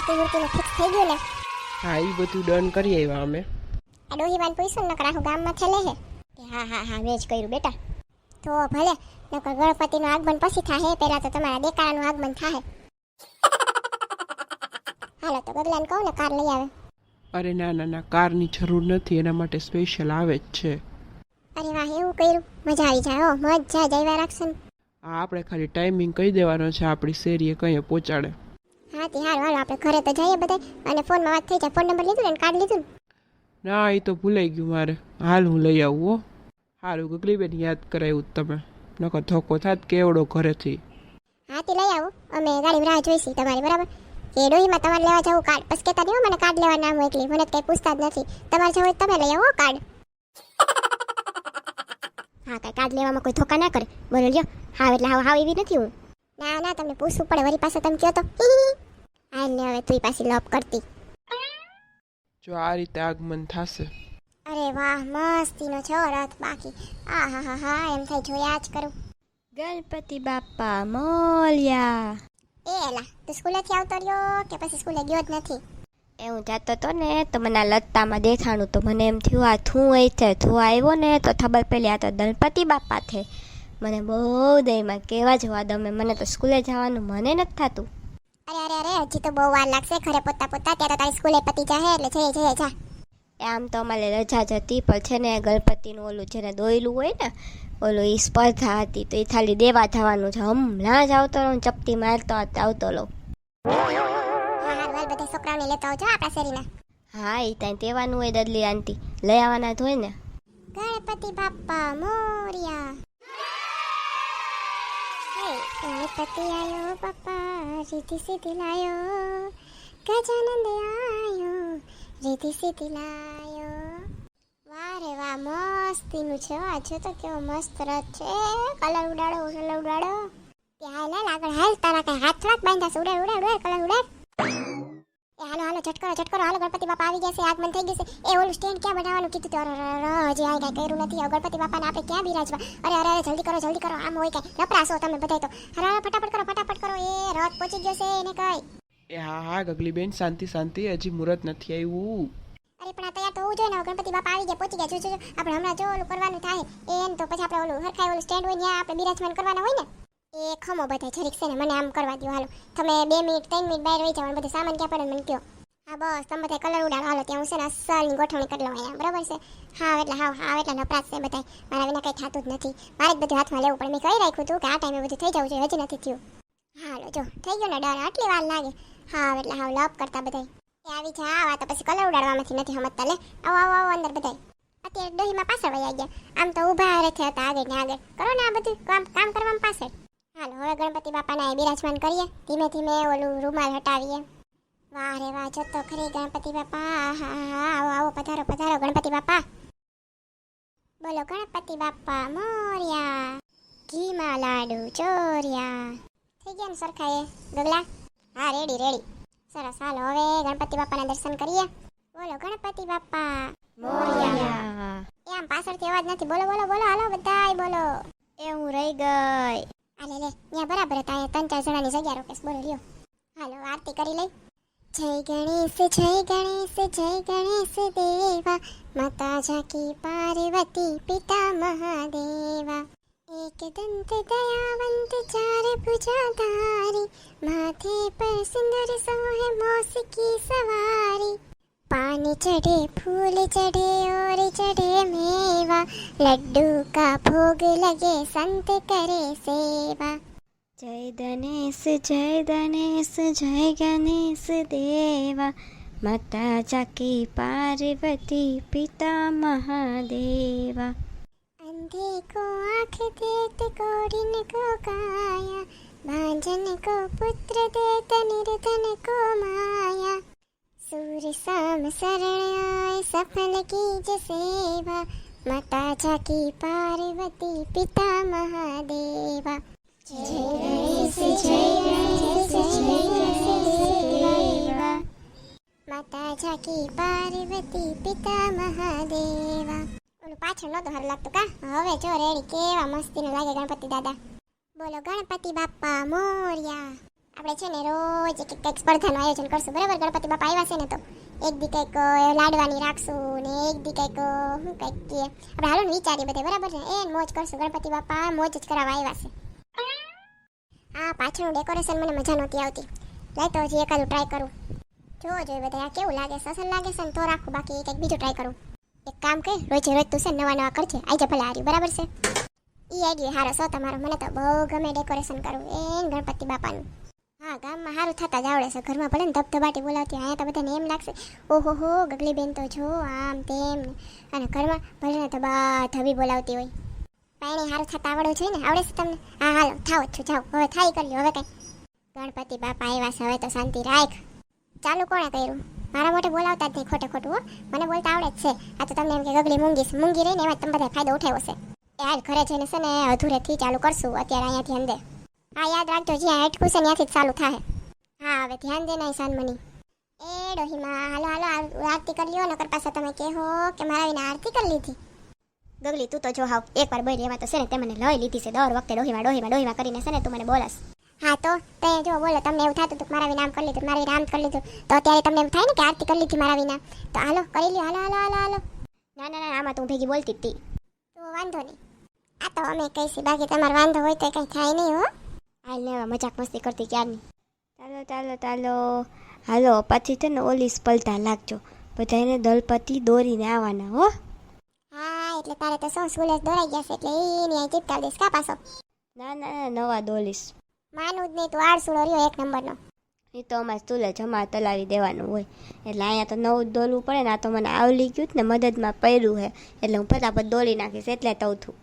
મૂર્તિ મૂર્તિનું ફિક્સ થઈ ગયું ને. હા એ બધું ડન કરી આવ્યા અમે. આ ડોહીવાન પૂછ્યું ને નકર આખું ગામમાં થેલે હે હા હા હા મેં જ કર્યું બેટા. તો ભલે નકર ગણપતિનું આગમન પછી થાહે પહેલા તો તમારા દેકારાનું આગમન થાહે. હાલો તો ગગલાને કહું ને કાર લઈ આવે. અરે ના ના ના કારની જરૂર નથી એના માટે સ્પેશિયલ આવે જ છે. અરે વાહ એવું કર્યું? મજા આવી જાય હો મજા જ આવ્યા રાખશે આ આપણે ખાલી ટાઈમિંગ કહી દેવાનો છે આપણી શેરીએ કહીએ પહોંચાડે. હા તે હારું. હાલો આપણે ઘરે તો જઈએ બધા અને ફોનમાં વાત થઈ જાય. ફોન નંબર લીધું ને કાર્ડ લીધું ને? ના એ તો ભૂલાઈ ગયું મારે. હાલ હું લઈ આવું હો. સારું ગગલીબેન યાદ કરાવ્યું તમે. નકર ધોકો થાત કેવડો ઘરેથી. હા તે લઈ આવો. અમે ગાડી રાહ જોઈશી તમારી બરાબર? ડોહીમાં તમારે લેવા જવું કાર્ડ? બસ કહેતા નહીં મને કાર્ડ લેવા નામ એકલી. મને કંઈ પૂછતા જ નથી. તમારે જવું તમે લઈ આવો કાર્ડ. હા કઈ કાર્ડ લેવામાં કોઈ ધોકા ના કરે. બોલો લ્યો. હા એટલે હાવ હાવ એવી નથી હું. ના ના તમને પૂછવું પડે. વરી પાસે તમે કહો તો. હા ને હવે તું પાછી લોપ કરતી. જો આ રીતે આગમન થશે. અરે વાહ મસ્તીનો છો રથ બાકી. આ હા હા હા એમ થાય જોયા જ કરું. ગણપતિ બાપા મોલ્યા. એ એલા તું સ્કૂલેથી આવતો રહ્યો કે પછી સ્કૂલે ગયો જ નથી? એ હું જાતો તો ને તો મને આ લત્તામાં દેખાણું તો મને એમ થયું આ થું એ છે થું આવ્યો ને તો ખબર પેલી આ તો ગણપતિ બાપા છે. મને બહુ દયમાં કેવા જવા દમે મને તો સ્કૂલે જવાનું મને નથી થતું. અરે અરે અરે હજી તો બહુ વાર લાગશે. ઘરે પોતા પોતા ત્યાં તો તારી સ્કૂલે પતી જાહે એટલે જઈએ જઈએ જા. આમ તો અમારે રજા જ હતી પણ છે ને ગણપતિનું ઓલું જેને દોયેલું હોય ને ઓલું એ સ્પર્ધા હતી તો એ ખાલી દેવા જવાનું છે. હમણાં જ આવતો રહું ચપટી મારતો આવતો લો બધા છોકરાઓને લેતા આવજો આપણા શેરીના હા એ ત્યાં તેવાનું હોય દદલી આંટી. લઈ આવવાના જ હોય ને. ગણપતિ બાપા મોરિયા. ગણપતિ આયો પપ્પા રીતિ સીધી લાયો ગજાનંદ આયો રીતિ સીધી લાયો વાહ રે વાહ મસ્તીનું છે તો કેવો મસ્ત રથ છે કલર ઉડાડો કલર ઉડાડો ત્યાં હાલ હાલ તારા કઈ હાથ થોડાક બાંધા છે ઉડાડ ઉડાડ ઉડાડ કલર ઉડાડ એ હાલો હાલો ઝટકરો ઝટકરો હાલો ગણપતિ બાપા આવી ગયા છે. આગમન થઈ ગયું છે. એ ઓલું સ્ટેન્ડ ક્યાં બનાવવાનું? કીધું હતું અરે હજી આ કઈ કર્યું નથી. ગણપતિ બાપાને આપણે ક્યાં બિરાજવા? અરે અરે અરે જલ્દી કરો જલ્દી કરો. આમ હોય કઈ. રપરાશો તમે બધાય તો. અરે અરે, ફટાફટ કરો ફટાફટ કરો. એ રથ પહોંચી ગયો છે એને કઈ. એ હા હા ગગલીબેન શાંતિ શાંતિ. હજી મુહૂર્ત નથી આવ્યું. અરે પણ આ તૈયાર તો હોવું જોઈએ ને. ગણપતિ બાપા આવી ગયા પહોંચી ગયા. જો જો જો, આપણે હમણાં જો ઓલું કરવાનું થાય. એમ તો પછી આપણે ઓલું હરખાય ઓલું સ્ટેન્ડ હોય ત્યાં આપણે બિરાજમાન કરવાના હોય ને. એ ખમો બધા જરીક છે ને મને આમ કરવા દો હાલો. તમે બે મિનિટ, ત્રણ મિનિટ બહાર રહી જવાનું બધું સામાન ક્યાં પડે મને કહો હા, બસ, તમે બધા કલર ઉડાડો. હાલો, ત્યાં હું છે ને અસલની ગોઠવણી કરી લઉં અહીંયા. બરાબર છે? હા એટલે હા હા એટલે નપરાશ છે બધા મારા વિના કંઈ થતું જ નથી. મારે જ બધું હાથમાં લેવું પણ મેં કહી રાખ્યું હતું કે આ ટાઈમે બધું થઈ જવું જોઈએ, હજી નથી થયું. હાલો, જો, થઈ ગયો ને ડર. આટલી વાર લાગે. હા એટલે હા લપ કરતા બધા એ આવી જા આવા તો પછી કલર ઉડાડવામાંથી નથી સમજતા લે. આવો આવો આવો અંદર બધાય. અત્યારે ડોહીમાં પાછળ વયા ગયા. આમ તો ઊભા રહેતા હતા આગળ ને આગળ. કરો ને આ બધું કામ કામ કરવામાં પાછળ. હાલો હવે ગણપતિ બાપાના બિરાજમાન કરીએ. ધીમે ધીમે ઓલું રૂમાલ હટાવીએ. વાહ રે વાહ જો તો ખરી ગણપતિ બાપા. હા હા આવો આવો પધારો પધારો ગણપતિ બાપા. બોલો ગણપતિ બાપા મોર્યા. ઘીમાં લાડુ ચોર્યા. થઈ ગયા ને સરખાએ ગગલા? હા રેડી રેડી. સરસ હાલો હવે ગણપતિ બાપાના દર્શન કરીએ. બોલો ગણપતિ બાપા મોરિયા. એમ પાછળથી અવાજ નથી. બોલો બોલો બોલો હાલો બધાય બોલો. એ હું રહી ગઈ. આ લે ત્યાં બરાબર હતા, અહીંયા ત્રણ ચાર જણાની જગ્યા રોકેશ, બોલો, લ્યો. હાલો, આરતી કરી લઈ. જય ગણેશ જય ગણેશ જય ગણેશ દેવા. માતા જાકી પાર્વતી, પિતા મહાદેવા. એક દંત દયાવંત, ચાર ભુજાધારી. માથે પર સુંદર સોહે મોસકી સવારી. पानी चढ़े फूल चढ़े और चढ़े मेवा लड्डू का भोग लगे संत करे सेवा जय धनेश जय धनेश जय गणेश देवा माता जाकी पार्वती पिता महादेवा अंधे को आँख देत कोरिन को काया भांजन को पुत्र देत निर्धन को माया સૂર સામ શરણાય સફલ કીજ સેવા માતા જાકી પાર્વતી પિતા મહાદેવા જય ગણેશ જય ગણેશ જય ગણેશ માતા જાકી પાર્વતી પિતા મહાદેવા ઓલું પાછળ નહોતું હાર લાગતું કા? હવે જો રેડી કેવા મસ્તીનું લાગે ગણપતિ દાદા. બોલો, ગણપતિ બાપા મોર્યા. આપણે છે ને રોજ એક કંઈક સ્પર્ધાનું આયોજન કરશું. બરાબર? ગણપતિ બાપા આવ્યા છે ને તો એક દી કંઈક લાડવાની રાખશું ને એક દી કંઈક શું કંઈક કે આપણે હાલો વિચારીએ બધે, બરાબર છે? એ મોજ કરશું. ગણપતિ બાપા મોજ જ કરાવવા આવ્યા છે. આ પાછળનું ડેકોરેશન મને મજા નહોતી આવતી. લાય તો હજી એકાદું ટ્રાય કરું. જોવો જોઈએ બધા, આ કેવું લાગે? સસન લાગે છે ને? તો રાખું. બાકી કંઈક બીજું ટ્રાય કરું. એક કામ કર, રોજે રોજ તું છે નવા નવા કરજે. આજે ભલે હારી, બરાબર છે? એ આઈડિયા હારો સો તમારો. મને તો બહુ ગમે ડેકોરેશન કરવું. એ ગણપતિ બાપાનું. હા ગામમાં સારું થતા જ આવડે છે. ઘરમાં ભલે ને ધબધબાટી બોલાવતી અહીંયા તો બધાને એમ લાગશે, ઓહો હો ગગલી બેન તો જો, આમ તેમ. અને ઘરમાં ભલે ને ધબા ધબી બોલાવતી હોય. પાણી સારું થતા આવડવું જોઈએ ને? આવડે છે તમને? હા, હાલો થાવ છું, જાઓ. હવે થાય કરી હવે કઈ. ગણપતિ બાપા આવ્યા છે, હવે તો શાંતિ રાખ. ચાલુ કોણે કર્યું? મારા મોટે બોલાવતા જ નહીં ખોટે ખોટું, હો. મને બોલતા આવડે જ છે. આ તો તમને એમ કે ગગલી મૂંગી છે. મૂંગી રહીને એમાં તમે બધા ફાયદો ઉઠાવ્યો છે. એ હાલ ઘરે જઈને છે ને, અધૂરેથી ચાલુ કરશું, અત્યારે અહીંયાથી અંદર. હા યાદ રાખજો જ્યાં અટકું છે ત્યાંથી જ ચાલુ થાય હા હવે ધ્યાન દે નહીં સાનમની એ ડોહીમાં હાલો હાલો આ- આરતી કરી લ્યો નકર પાછા તમે કહો કે મારા વિના આરતી કરી લીધી ગગલી તું તો જો હાવ એકવાર બોલી એમાં તો છે ને તે મને લઈ લીધી છે દર વખતે ડોહીમાં ડોહીમાં ડોહીમાં કરીને છે ને તું મને બોલસ હા તો તે જો બોલો તમને એવું થતું હતું કે મારા વિના આમ કરી લીધું મારા વિના આમ કરી લીધું તો અત્યારે તમને એમ થાય ને કે આરતી કરી લીધી મારા વિના તો હાલો કરી લ્યો હાલો હાલો હાલો હાલો ના ના ના આમાં તું ભેગી બોલતી જ હતી તો વાંધો નહીં આ તો અમે કહીશું બાકી તમારો વાંધો હોય તો કંઈ થાય નહીં હો હાલ લેવા મજાક મસ્તી કરતી ક્યારની? ચાલો ચાલો ચાલો. હાલો પછી છે ને ઓલી સ્પર્ધા લાગજો. બધાને દલપતિ દોરીને આવવાના હો. હા એટલે તારે તો શું સ્કૂલે દોરાઈ ગયા છે એટલે એની અહીં ચીપકાવી દઈશ કા પાછો? ના ના ના નવા દોલીશ માનું જ નહીં તું આળસુડો રહ્યો એક નંબરનો. એ તો અમારે સ્કૂલે જમા તલાવી દેવાનું હોય. એટલે અહીંયા તો નવું દોલવું પડે ને આ તો મને આવલી ગયું ને મદદમાં પડ્યું છે એટલે હું ફટાફટ દોરી નાખીશ એટલે તવું છું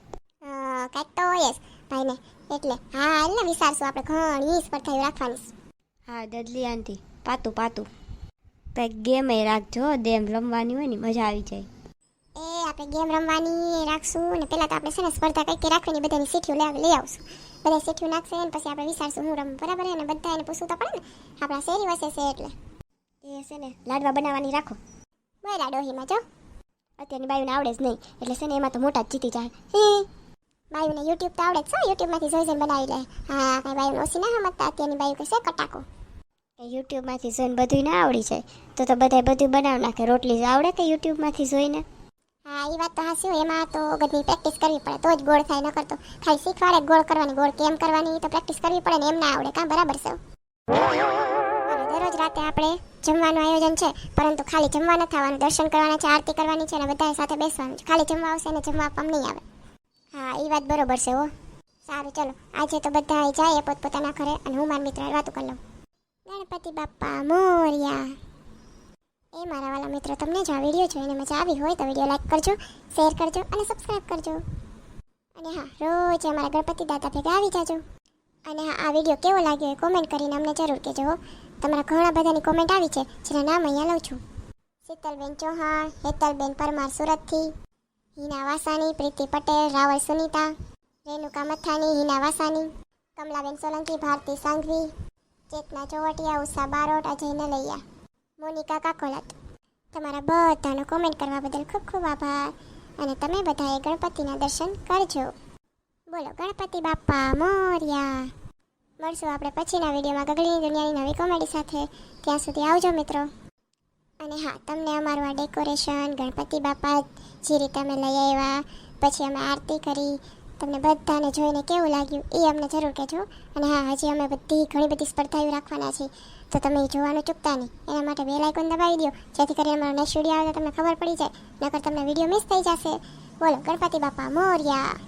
કાંઈક તો હોય જ. ભાઈને. એટલે હા એટલે વિચારશું આપણે ઘણી સ્પર્ધાઓ રાખવાની. હા દદલી આંટી પાતું પાતું. કંઈક ગેમ એ રાખજો દેમ રમવાની હોય ને મજા આવી જાય. એ આપણે ગેમ રમવાની રાખશું ને પહેલાં તો આપણે છે ને સ્પર્ધા કંઈક રાખવાની બધાની સીઠીઓ લઈ લઈ આવશું. બધા સીઠીઓ નાખશે ને પછી આપણે વિચારશું હું રમ બરાબર અને બધા એને પૂછવું તો પડે ને આપણા શેરી વસે છે એટલે. એ છે ને લાડવા બનાવવાની રાખો. બરાડો ડોહીમાં જો. અત્યારની બાયુને આવડે જ નહીં એટલે છે ને એમાં તો મોટા જ જીતી જાય. હે? બાયુને યુટ્યુબ તો આવડે જ છે યુટ્યુબમાંથી જોઈ જોઈને બનાવી લે. હા કાંઈ બાયુને ઓછી ના સમજતા અત્યારની બાયુ કહેશે કટાકો. યુટ્યુબમાંથી જોઈને બધું ના આવડી જાય. તો તો બધાય બધું બનાવી નાખે. રોટલી જ આવડે કે યુટ્યુબમાંથી જોઈને? હા એ વાત તો હાસી હોય. એમાં તો ગદની પ્રેક્ટિસ કરવી પડે. તો જ ગોળ થાય ન કરતો ખાલી શીખવાડે ગોળ કરવાની. ગોળ કેમ કરવાની તો પ્રેક્ટિસ કરવી પડે ને એમ ના આવડે. કાં બરાબર છે? અને દરરોજ રાતે આપણે જમવાનું આયોજન છે પરંતુ ખાલી જમવા ન થવાનું. દર્શન કરવાના છે આરતી કરવાની છે અને બધા સાથે બેસવાનું છે. ખાલી જમવા આવશે ને જમવા પણ નહીં આવે. હા એ વાત બરોબર છે હો. સારું, ચલો. આજે તો બધા જાય પોતપોતાના ઘરે અને હું મારા મિત્ર વાતો કરી લઉં. ગણપતિ બાપ્પા મોર્યા. એ મારા વાલા મિત્રો, તમને જો આ વીડિયો જોઈને મજા આવી હોય તો વીડિયો લાઈક કરજો, શેર કરજો અને સબસ્ક્રાઈબ કરજો. અને હા, રોજ અમારા ગણપતિ દાદા ભેગા આવી જાજો. અને હા, આ વીડિયો કેવો લાગ્યો એ કોમેન્ટ કરીને અમને જરૂર કહેજો. તમારા ઘણા બધાની કોમેન્ટ આવી છે, જેના નામ અહીંયા લઉં છું. શીતલબેન ચૌહાણ, હેતલબેન પરમાર સુરતથી. હિના વાસાની, પ્રીતિ પટેલ, રાવલ સુનીતા રેણુકા મથાની, હિના વાસાની, કમલાબેન સોલંકી, ભારતી સાંઘવી, ચેતના ચોવટિયા, ઉષા બારોટ, અજય નલૈયા, મોનિકા કાકોલત. તમારા બધાનો કોમેન્ટ કરવા બદલ ખૂબ ખૂબ આભાર. અને તમે બધાએ ગણપતિના દર્શન કરજો. બોલો, ગણપતિ બાપ્પા મોર્યા. મળશું આપણે પછીના વિડીયોમાં ગગડીની દુનિયાની નવી કોમેડી સાથે. ત્યાં સુધી આવજો મિત્રો. અને હા, તમને અમારું આ ડેકોરેશન ગણપતિ બાપા, જે રીતે અમે લઈ આવ્યા, પછી અમે આરતી કરી, તમને બધાને જોઈને કેવું લાગ્યું એ અમને જરૂર કહેજો. અને હા, હજી અમે બધી ઘણી બધી સ્પર્ધાઓ રાખવાના છે તો તમે જોવાનું ચૂકતા નહીં. એના માટે બે લાઇકોન દબાવી દો. જેથી કરીને અમારો નેક્સ્ટ વીડિયો આવે તો તમને ખબર પડી જાય. નકર તમને વીડિયો મિસ થઈ જશે. બોલો, ગણપતિ બાપા, મોર્યા!